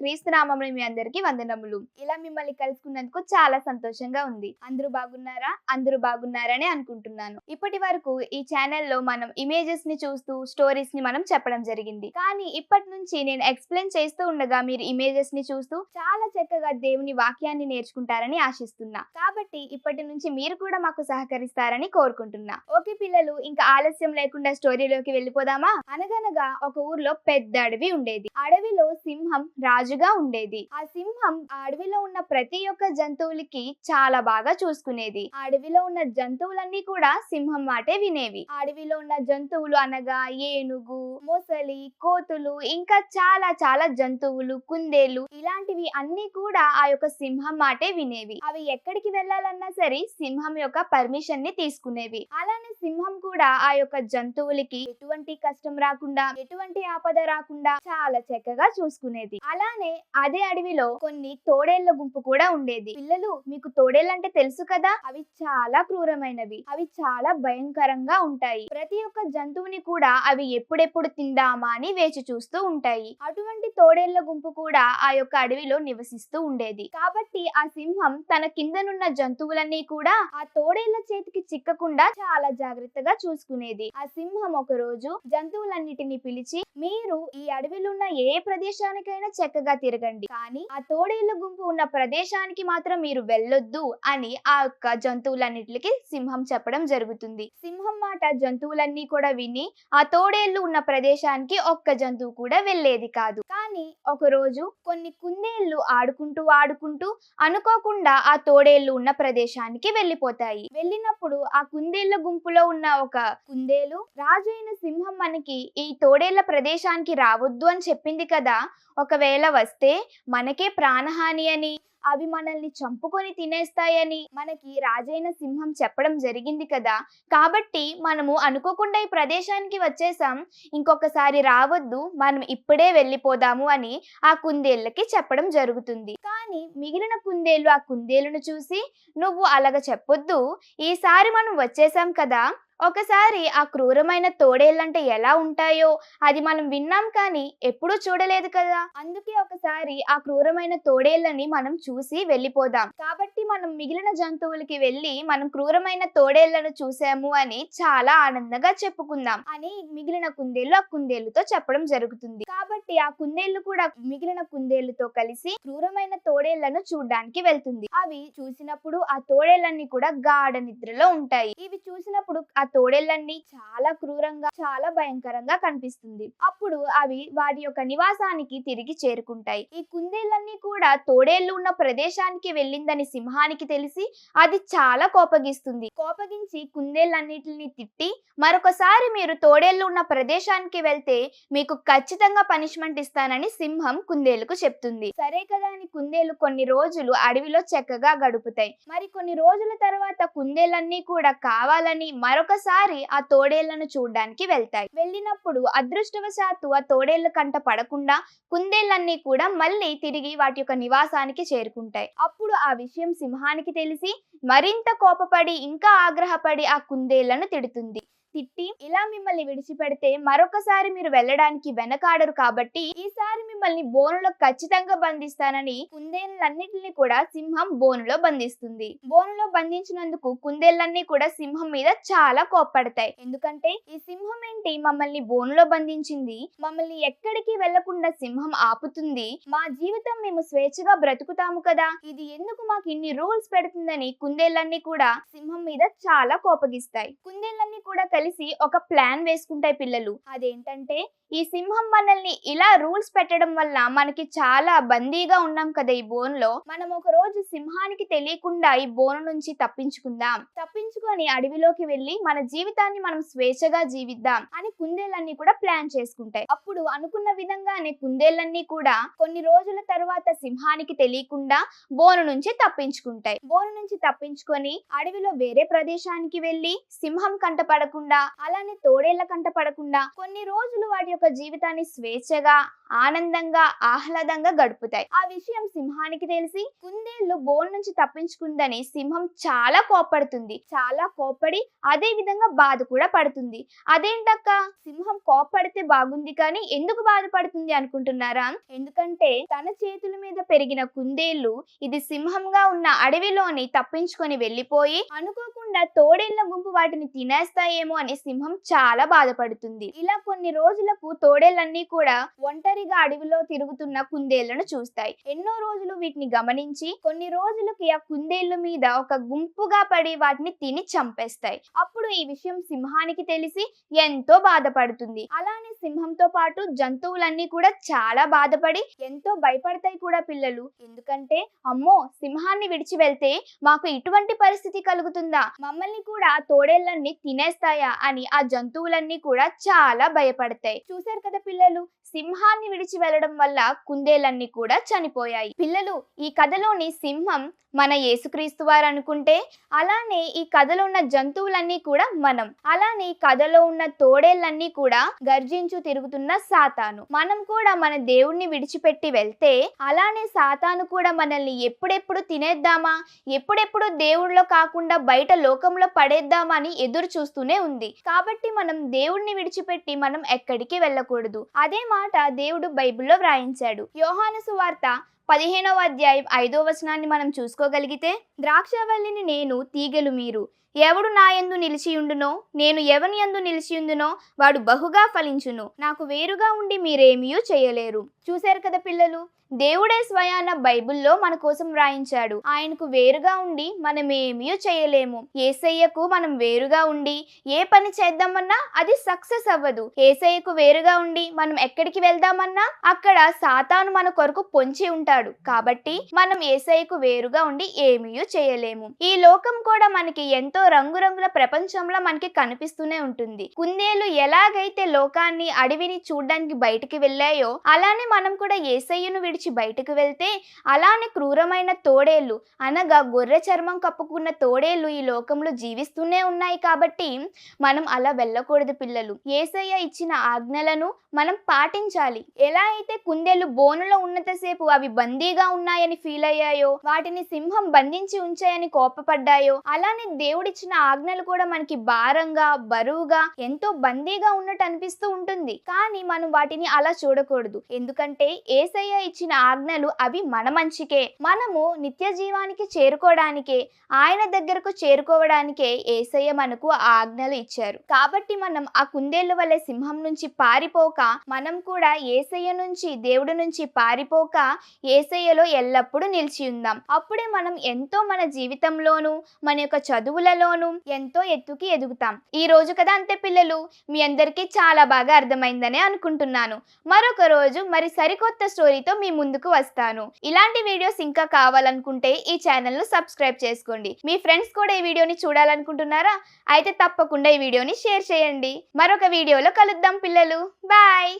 క్రీస్తునామంలో మీ అందరికీ వందనములు. ఇలా మిమ్మల్ని కలుసుకున్నందుకు చాలా సంతోషంగా ఉంది. అందరూ బాగున్నారా? అందరూ బాగున్నారని అనుకుంటున్నాను. ఇప్పటి వరకు ఈ ఛానల్లో మనం ఇమేజెస్ని చూస్తూ స్టోరీస్ని మనం చెప్పడం జరిగింది. కానీ ఇప్పటి నుంచి నేను ఎక్స్ప్లెయిన్ చేస్తూ ఉండగా మీరు ఇమేజెస్ని చూస్తూ చాలా చక్కగా దేవుని వాక్యాన్ని నేర్చుకుంటారని ఆశిస్తున్నా. కాబట్టి ఇప్పటి నుంచి మీరు కూడా మాకు సహకరిస్తారని కోరుకుంటున్నా. ఓకే పిల్లలు ఇంకా ఆలస్యం లేకుండా స్టోరీలోకి వెళ్ళిపోదామా? అనగనగా ఒక ఊర్లో పెద్ద అడవి ఉండేది. అడవిలో సింహం రాజుగా ఉండేది. ఆ సింహం అడవిలో ఉన్న ప్రతి ఒక్క జంతువులకి చాలా బాగా చూసుకునేది. అడవిలో ఉన్న జంతువులన్నీ కూడా సింహం మాటే వినేవి. అడవిలో ఉన్న జంతువులు అనగా ఏనుగు మొసలి కోతులు ఇంకా చాలా చాలా జంతువులు కుందేలు ఇలాంటివి అన్ని కూడా ఆ యొక్క సింహం మాటే వినేవి. అవి ఎక్కడికి వెళ్ళాలన్నా సరే సింహం యొక్క పర్మిషన్ని తీసుకునేవి. అలానే సింహం కూడా ఆ యొక్క జంతువులకి ఎటువంటి కష్టం రాకుండా ఎటువంటి ఆపద రాకుండా చాలా చక్కగా చూసుకునేది. అలానే అదే అడవిలో కొన్ని తోడేళ్ళ గుంపు కూడా ఉండేది. పిల్లలు మీకు తోడేళ్ళంటే తెలుసు కదా అవి చాలా క్రూరమైనవి అవి చాలా భయంకరంగా ఉంటాయి. ప్రతి ఒక్క జంతువుని కూడా అవి ఎప్పుడెప్పుడు తిందామా అని వేచి చూస్తూ ఉంటాయి. అటువంటి తోడేళ్ళ గుంపు కూడా ఆ యొక్క అడవిలో నివసిస్తూ ఉండేది. కాబట్టి ఆ సింహం తన కిందనున్న జంతువులన్నీ కూడా ఆ తోడేళ్ళ చేతికి చిక్కకుండా చాలా జాగ్రత్తగా చూసుకునేది. ఆ సింహం ఒక రోజు జంతువులన్నిటిని పిలిచి మీరు ఈ అడవిలో ఉన్న ఏ ప్రదేశానికైనా చక్కగా తిరగండి. కానీ ఆ తోడేళ్ళ గుంపు ఉన్న ప్రదేశానికి మాత్రం మీరు వెళ్ళొద్దు అని ఆ యొక్క జంతువులన్నిటికి సింహం చెప్పడం జరుగుతుంది. సింహం మాట జంతువులన్నీ కూడా విని ఆ తోడేళ్ళు ఉన్న ప్రదేశానికి ఒక్క జంతువు కూడా వెళ్ళేది కాదు. కానీ ఒక రోజు కొన్ని కుందేళ్ళు ఆడుకుంటూ ఆడుకుంటూ అనుకోకుండా ఆ తోడేళ్ళు ఉన్న ప్రదేశానికి వెళ్ళిపోతాయి. వెళ్ళినప్పుడు ఆ కుందేళ్ళ గుంపులో ఉన్న ఒక కుందేలు రాజు అయిన సింహం మనకి ఈ తోడేళ్ళ ప్రదేశానికి రావద్దు అని చెప్పింది కదా. ఒకవేళ వస్తే మనకే ప్రాణహాని అని అవి మనల్ని చంపుకొని తినేస్తాయని మనకి రాజైన సింహం చెప్పడం జరిగింది కదా. కాబట్టి మనము అనుకోకుండా ఈ ప్రదేశానికి వచ్చేసాం. ఇంకొకసారి రావద్దు. మనం ఇప్పుడే వెళ్ళిపోదాము అని ఆ కుందేళ్ళకి చెప్పడం జరుగుతుంది. కానీ మిగిలిన కుందేళ్ళు ఆ కుందేలును చూసి నువ్వు అలాగ చెప్పొద్దు. ఈసారి మనం వచ్చేసాం కదా. ఒకసారి ఆ క్రూరమైన తోడేళ్ళంటే ఎలా ఉంటాయో అది మనం విన్నాం కానీ ఎప్పుడూ చూడలేదు కదా. అందుకే ఒకసారి ఆ క్రూరమైన తోడేళ్ళని మనం చూసి వెళ్ళిపోదాం. కాబట్టి మనం మిగిలిన జంతువులకి వెళ్ళి మనం క్రూరమైన తోడేళ్ళను చూసాము అని చాలా ఆనందంగా చెప్పుకుందాం అని మిగిలిన కుందేళ్ళు ఆ కుందేళ్ళుతో చెప్పడం జరుగుతుంది. కాబట్టి ఆ కుందేళ్ళు కూడా మిగిలిన కుందేళ్ళతో కలిసి క్రూరమైన తోడేళ్ళను చూడడానికి వెళ్తుంది. అవి చూసినప్పుడు ఆ తోడేళ్ళన్నీ కూడా గాఢ నిద్రలో ఉంటాయి. ఇవి చూసినప్పుడు ఆ తోడేళ్ళన్నీ చాలా క్రూరంగా చాలా భయంకరంగా కనిపిస్తుంది. అప్పుడు అవి వాటి యొక్క నివాసానికి తిరిగి చేరుకుంటాయి. ఈ కుందేళ్ళన్నీ కూడా తోడేళ్ళు ఉన్న ప్రదేశానికి వెళ్ళిందని సింహానికి తెలిసి అది చాలా కోపగిస్తుంది. కోపగించి కుందేళ్ళన్నిటిని తిట్టి మరొకసారి మీరు తోడేళ్ళు ఉన్న ప్రదేశానికి వెళ్తే మీకు ఖచ్చితంగా పనిష్మెంట్ ఇస్తానని సింహం కుందేలుకు చెప్తుంది. సరే కదా అని కుందేలు కొన్ని రోజులు అడవిలో చక్కగా గడుపుతాయి. మరి కొన్ని రోజుల తర్వాత కుందేలన్నీ కూడా కావాలని మరొక మరొకసారి ఆ తోడేళ్ళను చూడడానికి వెళ్తాయి. వెళ్ళినప్పుడు అదృష్టవశాత్తు ఆ తోడేళ్ళ కంట పడకుండా కుందేళ్ళన్నీ కూడా మళ్ళీ తిరిగి వాటి యొక్క నివాసానికి చేరుకుంటాయి. అప్పుడు ఆ విషయం సింహానికి తెలిసి మరింత కోపపడి ఇంకా ఆగ్రహపడి ఆ కుందేళ్ళను తిడుతుంది. తిట్టి ఇలా మిమ్మల్ని విడిచిపెడితే మరొకసారి మీరు వెళ్ళడానికి వెనకాడరు కాబట్టి ఈసారి మిమ్మల్ని బోనులో ఖచ్చితంగా బంధిస్తానని కుందేళ్ళన్నిటిని కూడా సింహం బోనులో బంధిస్తుంది. బోనులో బంధించినందుకు కుందేళ్ళన్నీ కూడా సింహం మీద చాలా కోప్పడతాయి. ఎందుకంటే ఈ సింహం ఏంటి? మమ్మల్ని బోనులో బంధించింది. మమ్మల్ని ఎక్కడికి వెళ్ళకుండా సింహం ఆపుతుంది. మా జీవితం మేము స్వేచ్ఛగా బ్రతుకుతాము కదా. ఇది ఎందుకు మాకు ఇన్ని రూల్స్ పెడుతుందని కుందేళ్ళన్నీ కూడా సింహం మీద చాలా కోపగిస్తాయి. కుందేళ్ళన్నీ కూడా కలిసి ఒక ప్లాన్ వేసుకుంటాయి పిల్లలు. అదేంటంటే ఈ సింహం మనల్ని ఇలా రూల్స్ పెట్టడం వల్ల మనకి చాలా బందీగా ఉన్నాం కదా ఈ బోన్లో మనం ఒక రోజు సింహానికి తెలియకుండా ఈ బోన్ నుంచి తప్పించుకుందాం. తప్పించుకొని అడవిలోకి వెళ్ళి మన జీవితాన్ని మనం స్వేచ్ఛగా జీవిద్దాం అని కుందేళ్ళన్నీ కూడా ప్లాన్ చేసుకుంటాయి. అప్పుడు అనుకున్న విధంగానే కుందేళ్ళన్నీ కూడా కొన్ని రోజుల తర్వాత సింహానికి తెలియకుండా బోను నుంచి తప్పించుకుంటాయి. బోను నుంచి తప్పించుకొని అడవిలో వేరే ప్రదేశానికి వెళ్ళి సింహం కంట పడకుండా అలానే తోడేళ్ళ కంట పడకుండా కొన్ని రోజులు వాటి యొక్క జీవితాన్ని స్వేచ్ఛగా ఆనందంగా ఆహ్లాదంగా గడుపుతాయి. ఆ విషయం సింహానికి తెలిసి కుందేళ్ళు బోన్ నుంచి తప్పించుకుందని సింహం చాలా కోపడుతుంది చాలా కోపడి అదే విధంగా బాధ కూడా పడుతుంది. అదేంటక్క? సింహం కోపడితే బాగుంది కానీ ఎందుకు బాధపడుతుంది అనుకుంటున్నారా? ఎందుకంటే తన చేతుల మీద పెరిగిన కుందేళ్ళు ఇది సింహంగా ఉన్న అడవిలోని తప్పించుకొని వెళ్ళిపోయి అనుకోకుండా తోడేళ్ళ గుంపు వాటిని తినేస్తాయేమో అనే సింహం చాలా బాధపడుతుంది. ఇలా కొన్ని రోజులకు తోడేళ్ళన్నీ కూడా ఒంటరిగా అడవిలో తిరుగుతున్న కుందేళ్ళను చూస్తాయి. ఎన్నో రోజులు వీటిని గమనించి కొన్ని రోజులకి ఆ కుందేళ్ళ మీద ఒక గుంపుగా పడి వాటిని తిని చంపేస్తాయి. అప్పుడు ఈ విషయం సింహానికి తెలిసి ఎంతో బాధపడుతుంది. అలానే సింహంతో పాటు జంతువులన్నీ కూడా చాలా బాధపడి ఎంతో భయపడతాయి కూడా పిల్లలు. ఎందుకంటే అమ్మో సింహాన్ని విడిచి వెళ్తే మాకు ఇటువంటి పరిస్థితి కలుగుతుందా? మమ్మల్ని కూడా తోడేళ్ళన్నీ తినేస్తాయా? అని ఆ జంతువులన్నీ కూడా చాలా భయపడతాయి. చూశారు కదా పిల్లలు? సింహాన్ని విడిచి వెళ్ళడం వల్ల కుందేలన్నీ కూడా చనిపోయాయి. పిల్లలు ఈ కథలోని సింహం మన యేసుక్రీస్తు వారు అనుకుంటే అలానే ఈ కథలో ఉన్న జంతువులన్నీ కూడా మనం. అలానే ఈ కథలో ఉన్న తోడేళ్ళన్నీ కూడా గర్జించు తిరుగుతున్న సాతాను. మనం కూడా మన దేవుణ్ణి విడిచిపెట్టి వెళ్తే అలానే సాతాను కూడా మనల్ని ఎప్పుడెప్పుడు తినేద్దామా? ఎప్పుడెప్పుడు దేవుళ్ళలో కాకుండా బయట లోకంలో పడేద్దామా అని ఎదురు చూస్తూనే ఉంది. కాబట్టి మనం దేవుణ్ణి విడిచిపెట్టి మనం ఎక్కడికి వెళ్ళకూడదు. అదే మాట దేవుడు బైబిల్లో వ్రాయించాడు. యోహాను సువార్త పదిహేనవ అధ్యాయం ఐదో వచనాన్ని మనం చూసుకోగలిగితే ద్రాక్షవల్లిని నేను తీగలు మీరు ఎవడు నా యందు నిలిచియుండునో నేను ఎవని యందు నిలిచియుందునో వాడు బహుగా ఫలించును. నాకు వేరుగా ఉండి మీరేమీయూ చేయలేరు. చూశారు కదా పిల్లలు? దేవుడే స్వయాన బైబిల్లో మన కోసం వ్రాయించాడు ఆయనకు వేరుగా ఉండి మనం ఏమీ చేయలేము. ఏసయ్యకు మనం వేరుగా ఉండి ఏ పని చేద్దామన్నా అది సక్సెస్ అవ్వదు. ఏసయ్యకు వేరుగా ఉండి మనం ఎక్కడికి వెళ్దామన్నా అక్కడ సాతాను మన కొరకు పొంచి ఉంటాడు కాబట్టి మనం ఏసయ్యకు వేరుగా ఉండి ఏమీ చేయలేము. ఈ లోకం కూడా మనకి ఎంతో రంగురంగుల ప్రపంచంలో మనకి కనిపిస్తూనే ఉంటుంది. కుందేలు ఎలాగైతే లోకాన్ని అడవిని చూడడానికి బయటికి వెళ్ళాయో అలానే మనం కూడా ఏసయ్యను విడిచి బయటకు వెళ్తే అలానే క్రూరమైన తోడేళ్ళు అనగా గొర్రె చర్మం కప్పుకున్న తోడేళ్ళు ఈ లోకంలో జీవిస్తూనే ఉన్నాయి కాబట్టి మనం అలా వెళ్ళకూడదు పిల్లలు. ఏసయ్య ఇచ్చిన ఆజ్ఞలను మనం పాటించాలి. ఎలా అయితే కుందేలు బోనులో ఉన్నంతసేపు అవి బందీగా ఉన్నాయని ఫీల్ అయ్యాయో? వాటిని సింహం బంధించి ఉంచాయని కోపపడ్డాయో? అలానే దేవుడిచ్చిన ఆజ్ఞలు కూడా మనకి భారంగా బరువుగా ఎంతో బందీగా ఉన్నట్టు అనిపిస్తూ ఉంటుంది. కానీ మనం వాటిని అలా చూడకూడదు. ఎందుకంటే ఏసయ్య ఇచ్చిన ఆజ్ఞలు అవి మన మంచికే. మనము నిత్య జీవానికి చేరుకోవడానికే ఆయన దగ్గరకు చేరుకోవడానికే ఏసయ్య మనకు ఆ ఆజ్ఞలు ఇచ్చారు. కాబట్టి మనం ఆ కుందేళ్ళ వల్ల సింహం నుంచి పారిపోక మనం కూడా ఏసయ్య నుంచి దేవుడి నుంచి పారిపోక ఏసయ్యలో ఎల్లప్పుడూ నిలిచి ఉందాం. అప్పుడే మనం ఎంతో మన జీవితంలోనూ మన యొక్క చదువులలోనూ ఎంతో ఎత్తుకి ఎదుగుతాం. ఈ రోజు కదా అంతే పిల్లలు? మీ అందరికీ చాలా బాగా అర్థమైందనే అనుకుంటున్నాను. మరొక రోజు మరి సరికొత్త స్టోరీతో మీ ముందుకు వస్తాను. ఇలాంటి వీడియోస్ ఇంకా కావాలనుకుంటే ఈ ఛానల్ను సబ్స్క్రైబ్ చేసుకోండి. మీ ఫ్రెండ్స్ కూడా ఈ వీడియోని చూడాలనుకుంటున్నారా? అయితే తప్పకుండా ఈ వీడియోని షేర్ చేయండి. మరొక వీడియోలో కలుద్దాం పిల్లలు. బాయ్!